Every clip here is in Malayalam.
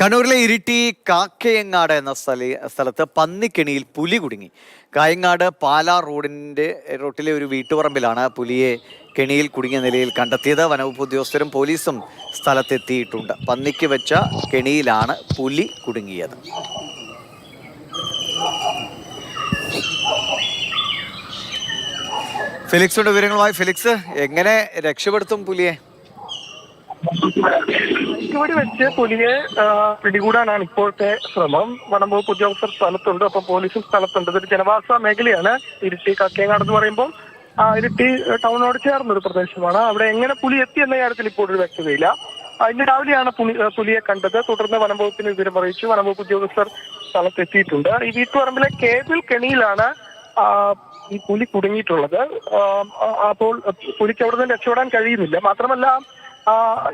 കണ്ണൂരിലെ ഇരിട്ടി കാക്കയങ്ങാട് എന്ന സ്ഥല സ്ഥലത്ത് പന്നിക്കെണിയിൽ പുലി കുടുങ്ങി. കായങ്ങാട് പാലാ റോഡിന്റെ റോട്ടിലെ ഒരു വീട്ടുപറമ്പിലാണ് പുലിയെ കെണിയിൽ കുടുങ്ങിയ നിലയിൽ കണ്ടെത്തിയത്. വനവകുപ്പ് ഉദ്യോഗസ്ഥരും പോലീസും സ്ഥലത്തെത്തിയിട്ടുണ്ട്. പന്നിക്ക് വെച്ച കെണിയിലാണ് പുലി കുടുങ്ങിയത്. ഫിലിക്സിന്റെ വിവരങ്ങളുമായി. ഫിലിക്സ് എങ്ങനെ രക്ഷപ്പെടുത്തും പുലിയെ? ഇവിടെ വെച്ച് പുലിയെ പിടികൂടാനാണ് ഇപ്പോഴത്തെ ശ്രമം. വനം വകുപ്പ് ഉദ്യോഗസ്ഥർ സ്ഥലത്തുണ്ട് അപ്പം പോലീസും സ്ഥലത്തുണ്ട്. ഇതൊരു ജനവാസ മേഖലയാണ്. ഇരിട്ടി കക്കേങ്ങാട് എന്ന് പറയുമ്പോൾ ആ ഇരിട്ടി ടൗണിനോട് ചേർന്ന ഒരു പ്രദേശമാണ്. അവിടെ എങ്ങനെ പുലി എത്തി എന്ന കാര്യത്തിൽ ഇപ്പോൾ ഒരു വ്യക്തതയില്ല. ഇന്ന് രാവിലെയാണ് പുലി പുലിയെ കണ്ടത്. തുടർന്ന് വനം വകുപ്പിന് വിവരം അറിയിച്ചു. വനം വകുപ്പ് ഉദ്യോഗസ്ഥർ സ്ഥലത്തെത്തിയിട്ടുണ്ട്. ഈ വീട്ടുപറമ്പിലെ കേബിൾ കെണിയിലാണ് ഈ പുലി കുടുങ്ങിയിട്ടുള്ളത്. അപ്പോൾ പുലിക്ക് അവിടെ നിന്ന് രക്ഷപ്പെടാൻ കഴിയുന്നില്ല. മാത്രമല്ല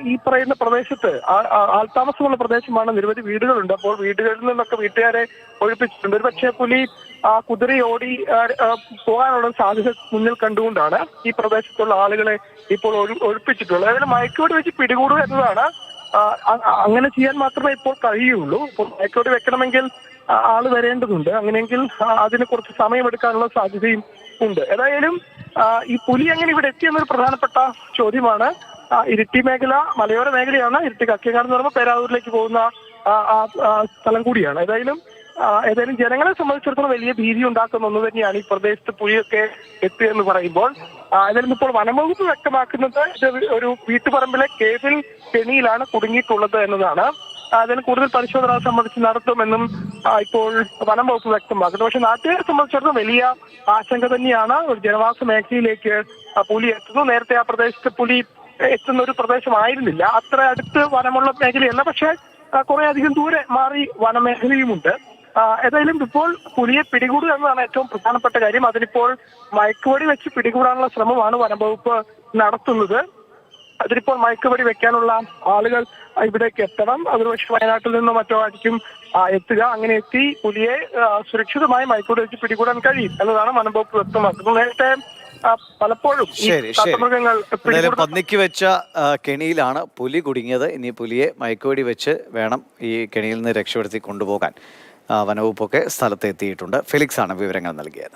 ഈ പറയുന്ന പ്രദേശത്ത് ആൾത്താമസമുള്ള പ്രദേശമാണ് നിരവധി വീടുകളുണ്ട്. അപ്പോൾ വീടുകളിൽ നിന്നൊക്കെ വീട്ടുകാരെ ഒഴിപ്പിച്ചിട്ടുണ്ട്. ഒരു പക്ഷേ പുലി ആ കുതിരി ഓടി ആ, ആ, പോകാനുള്ള സാധ്യത മുന്നിൽ കണ്ടുകൊണ്ടാണ് ഈ പ്രദേശത്തുള്ള ആളുകളെ ഇപ്പോൾ ഒഴി- ഒഴിപ്പിച്ചിട്ടുള്ളത്. അതായത് മയക്കോട് വെച്ച് പിടികൂടുക എന്നതാണ്. അങ്ങനെ ചെയ്യാൻ മാത്രമേ ഇപ്പോൾ കഴിയുള്ളൂ. ഇപ്പോൾ മയക്കോട് വെക്കണമെങ്കിൽ ആൾ വരേണ്ടതുണ്ട്. അങ്ങനെയെങ്കിൽ അതിന് കുറച്ച് സമയമെടുക്കാനുള്ള സാധ്യതയും ഉണ്ട്. ഏതായാലും ഈ പുലി എങ്ങനെ ഇവിടെ എത്തിയെന്നൊരു പ്രധാനപ്പെട്ട ചോദ്യമാണ്. ഇരിട്ടി മേഖല മലയോര മേഖലയാണ്. ഇരിട്ടി കക്കിയങ്ങാട് എന്ന് പറയുമ്പോൾ പേരാവൂരിലേക്ക് പോകുന്ന സ്ഥലം കൂടിയാണ്. ഏതായാലും ഏതായാലും ജനങ്ങളെ സംബന്ധിച്ചിടത്തോളം വലിയ ഭീതി ഉണ്ടാക്കുന്ന ഒന്ന് തന്നെയാണ് ഈ പ്രദേശത്ത് പുലിയൊക്കെ എത്തുക എന്ന് പറയുമ്പോൾ. ഏതായാലും ഇപ്പോൾ വനംവകുപ്പ് വ്യക്തമാക്കുന്നത് ഒരു വീട്ടുപറമ്പിലെ കേബിൾ കെണിയിലാണ് കുടുങ്ങിയിട്ടുള്ളത് എന്നതാണ്. അതിന് കൂടുതൽ പരിശോധന സംബന്ധിച്ച് നടത്തുമെന്നും ഇപ്പോൾ വനം വകുപ്പ് വ്യക്തമാക്കുന്നു. പക്ഷെ നാട്ടുകാരെ സംബന്ധിച്ചിടത്തോളം വലിയ ആശങ്ക തന്നെയാണ് ഒരു ജനവാസ മേഖലയിലേക്ക് പുലി എത്തുന്നു നേരത്തെ ആ പ്രദേശത്ത് പുലി എത്തുന്ന ഒരു പ്രദേശമായിരുന്നില്ല. അത്ര അടുത്ത് വനമുള്ള മേഖലയല്ല. പക്ഷേ കുറെ അധികം ദൂരെ മാറി വനമേഖലയുമുണ്ട്. ഏതായാലും ഇപ്പോൾ പുലിയെ പിടികൂടുക എന്നതാണ് ഏറ്റവും പ്രധാനപ്പെട്ട കാര്യം. അതിനിപ്പോൾ മയക്കുവടി വെച്ച് പിടികൂടാനുള്ള ശ്രമമാണ് വനംവകുപ്പ് നടത്തുന്നത്. അതിനിപ്പോൾ മയക്കുവടി വെക്കാനുള്ള ആളുകൾ ഇവിടേക്ക് എത്തണം. അത് പക്ഷെ വയനാട്ടിൽ നിന്നോ മറ്റോ ആയിരിക്കും എത്തുക. അങ്ങനെ എത്തി പുലിയെ സുരക്ഷിതമായി മയക്കുവടി വെച്ച് പിടികൂടാൻ കഴിയും എന്നതാണ് വനംവകുപ്പ് വ്യക്തമാക്കുന്നത്. നേരത്തെ പലപ്പോഴും ശരി ശരി. എന്തായാലും പന്നിക്ക് വെച്ച കെണിയിലാണ് പുലി കുടുങ്ങിയത്. ഇനി പുലിയെ മയക്കുവെടി വെച്ച് വേണം ഈ കെണിയിൽ നിന്ന് രക്ഷപ്പെടുത്തി കൊണ്ടുപോകാൻ. വനവകുപ്പൊക്കെ സ്ഥലത്ത് എത്തിയിട്ടുണ്ട് ഫെലിക്സ് ആണ് വിവരങ്ങൾ നൽകിയത്.